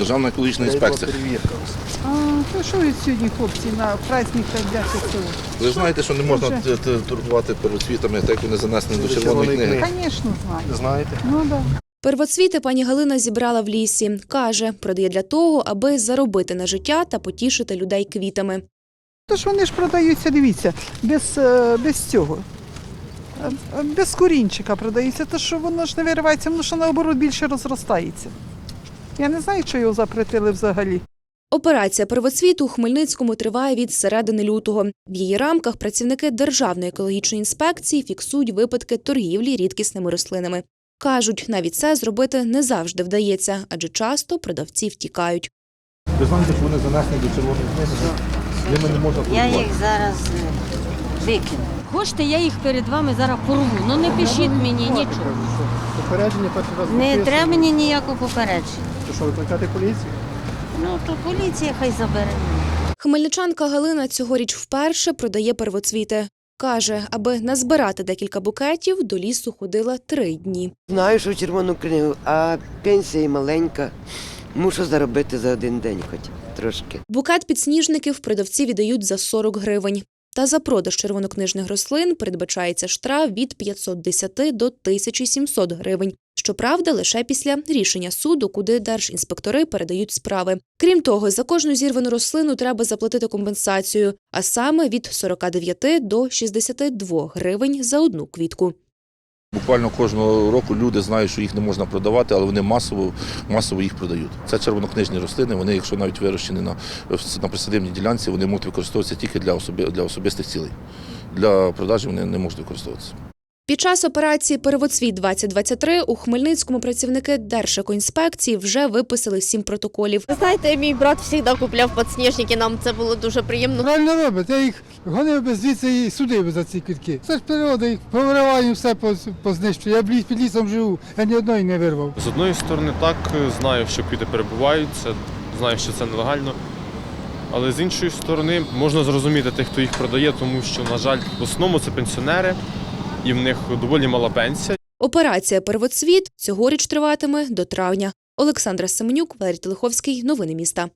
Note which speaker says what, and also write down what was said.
Speaker 1: Державна екологічна інспекція.
Speaker 2: А, то що ви сьогодні, хлопці, на праздник так дяки цього?
Speaker 1: Ви ж знаєте, що не можна т- т- торгувати первоцвітами, так як вони занесені до червоної книги.
Speaker 2: Звісно, знаю.
Speaker 3: Знаєте?
Speaker 2: Ну да.
Speaker 4: Первоцвіти пані Галина зібрала в лісі. Каже, продає для того, аби заробити на життя та потішити людей квітами.
Speaker 2: Тож вони ж продаються, дивіться, без, е, без цього. Е, Без корінчика продаються, то що воно ж не виривається, воно що наоборот більше розростається. Я не знаю, що його запретили взагалі.
Speaker 4: Операція первоцвіту у Хмельницькому триває від середини лютого. В її рамках працівники Державної екологічної інспекції фіксують випадки торгівлі рідкісними рослинами. Кажуть, навіть це зробити не завжди вдається, адже часто продавці втікають.
Speaker 1: Ви знаєте, що вони занесені до червоної книги. Ними не можна
Speaker 5: Я їх зараз е, викину.
Speaker 6: Хочете, я їх перед вами зараз порву. Ну не пишіть мені нічого.
Speaker 3: Попередження перший раз
Speaker 5: Не
Speaker 3: написано.
Speaker 5: треба мені ніякого попередження.
Speaker 3: То що, викликати поліцію?
Speaker 5: Ну то поліція хай забере. мене.
Speaker 4: Хмельничанка Галина цьогоріч вперше продає первоцвіти. Каже, аби назбирати декілька букетів, до лісу ходила три дні.
Speaker 7: Знаю, що в червону книгу, а пенсія маленька. Мушу заробити за один день хоч трошки.
Speaker 4: Букет підсніжників продавці віддають за 40 гривень. Та за продаж червонокнижних рослин передбачається штраф від 510 до 1700 гривень. Щоправда, лише після рішення суду, куди держінспектори передають справи. Крім того, за кожну зірвану рослину треба заплатити компенсацію, а саме від 49 до 62 гривень за одну квітку.
Speaker 1: Буквально кожного року люди знають, що їх не можна продавати, але вони масово, масово їх продають. Це червонокнижні рослини. Вони, якщо навіть вирощені на, на присадибній ділянці, вони можуть використовуватися тільки для, особи, для особистих цілей. Для продажі вони не можуть використовуватися.
Speaker 4: Під час операції Первоцвіт 2023 у Хмельницькому працівники Держекоінспекції вже виписали сім протоколів.
Speaker 8: Ви знаєте, мій брат завжди купляв підсніжники, нам це було дуже приємно.
Speaker 9: Правильно робить, я їх гонив би звідси і судив би за ці квітки. Це ж природа, їх повириваю, все поз- познищую. Я в ліс- під лісом живу, я ні одної не вирвав.
Speaker 10: З одної сторони, так знаю, що квіти перебувають, це знаю, що це нелегально. Але з іншої сторони можна зрозуміти тих, хто їх продає, тому що, на жаль, в основному це пенсіонери, і в них доволі мала пенсія.
Speaker 4: Операція Первоцвіт цьогоріч триватиме до травня. Олександра Семенюк, Валерій Телеховський. Новини міста.